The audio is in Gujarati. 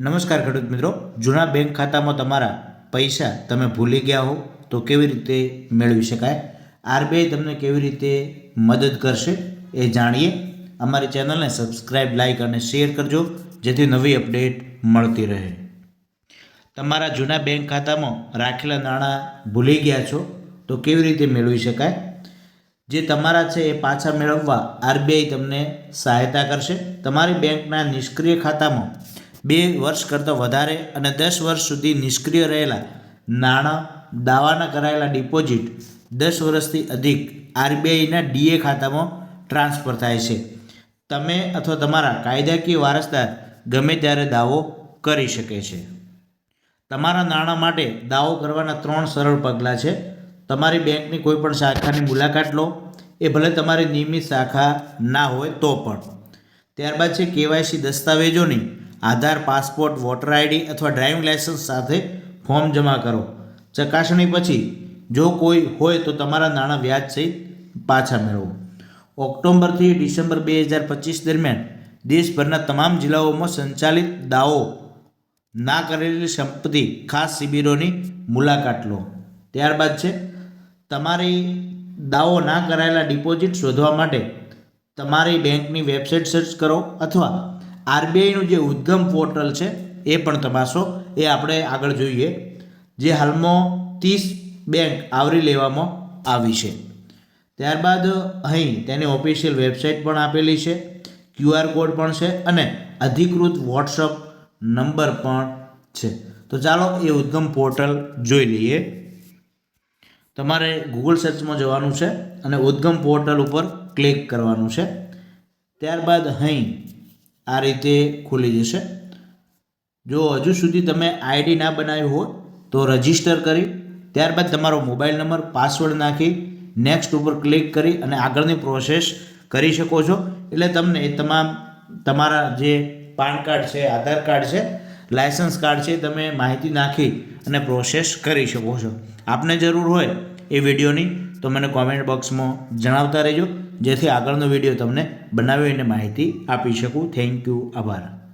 નમસ્કાર ખેડૂત મિત્રો. જૂના બેંક ખાતામાં તમારા પૈસા તમે ભૂલી ગયા હો, તો કેવી રીતે મેળવી શકાય? આરબીઆઈ તમને કેવી રીતે મદદ કરશે એ જાણીએ. અમારી ચેનલને સબસ્ક્રાઇબ લાઇક અને શેર કરજો, જેથી નવી અપડેટ મળતી રહે. તમારા જૂના બેંક ખાતામાં રાખેલા નાણાં ભૂલી ગયા છો, તો કેવી રીતે મેળવી શકાય? જે તમારા છે એ પાછા મેળવવા આરબીઆઈ તમને સહાયતા કરશે. તમારી બેંકના નિષ્ક્રિય ખાતામાં બે વર્ષ કરતાં વધારે અને દસ વર્ષ સુધી નિષ્ક્રિય રહેલા નાણાં દાવાના કરાયેલા ડિપોઝિટ દસ વર્ષથી અધિક આરબીઆઈના ડીએ ખાતામાં ટ્રાન્સફર થાય છે. તમે અથવા તમારા કાયદાકીય વારસદાર ગમે ત્યારે દાવો કરી શકે છે. તમારા નાણાં માટે દાવો કરવાના ત્રણ સરળ પગલાં છે. તમારી બેંકની કોઈપણ શાખાની મુલાકાત લો. એ ભલે તમારી નિયમિત શાખા ના હોય તો પણ. ત્યારબાદ છે કેવાયસી દસ્તાવેજોની આધાર, પાસપોર્ટ, વોટર આઈડી અથવા ડ્રાઇવિંગ લાયસન્સ સાથે ફોર્મ જમા કરો. ચકાસણી પછી જો કોઈ હોય તો તમારા નાણાં વ્યાજ સહિત પાછા મેળવો. ઓક્ટોબરથી ડિસેમ્બર બે હજાર પચીસ દરમિયાન દેશભરના તમામ જિલ્લાઓમાં સંચાલિત દાવો ના કરેલી સંપત્તિ ખાસ શિબિરોની મુલાકાત લો. ત્યારબાદ છે, તમારી દાવો ના કરાયેલા ડિપોઝિટ શોધવા માટે તમારી બેંકની વેબસાઇટ સર્ચ કરો અથવા આરબીઆઈનું જે ઉદ્ગમ પોર્ટલ છે, એ પણ તપાસો. એ આપણે આગળ જોઈએ. જે હાલમાં ત્રીસ બેંક આવરી લેવામાં આવી છે. ત્યારબાદ અહીં તેની ઓફિશિયલ વેબસાઇટ પણ આપેલી છે ક્યુઆર કોડ પણ છે અને અધિકૃત વોટ્સઅપ નંબર પણ છે. તો ચાલો એ ઉદ્ગમ પોર્ટલ જોઈ લઈએ. તમારે ગૂગલ સર્ચમાં જવાનું છે અને ઉદ્ગમ પોર્ટલ ઉપર ક્લિક કરવાનું છે. ત્યારબાદ અહીં આ રીતે ખુલી જશે. જો હજુ સુધી તમે આઈડી ના બનાવ્યું હોય તો રજિસ્ટર કરી, ત્યારબાદ તમારો મોબાઈલ નંબર, પાસવર્ડ નાખી, નેક્સ્ટ ઉપર ક્લિક કરી અને આગળની પ્રોસેસ કરી શકો છો. એટલે તમને તમામ તમારા જે પાન કાર્ડ છે, આધાર કાર્ડ છે, લાયસન્સ કાર્ડ છે તમે માહિતી નાખી અને પ્રોસેસ કરી શકો છો. આપને જરૂર હોય એ વિડીયોની, તો મને કોમેન્ટ બોક્સમાં જણાવતા રહેજો. જેથી આગળનો વીડિયો તમને બનાવીને માહિતી આપી શકું. થેન્ક યુ આભાર.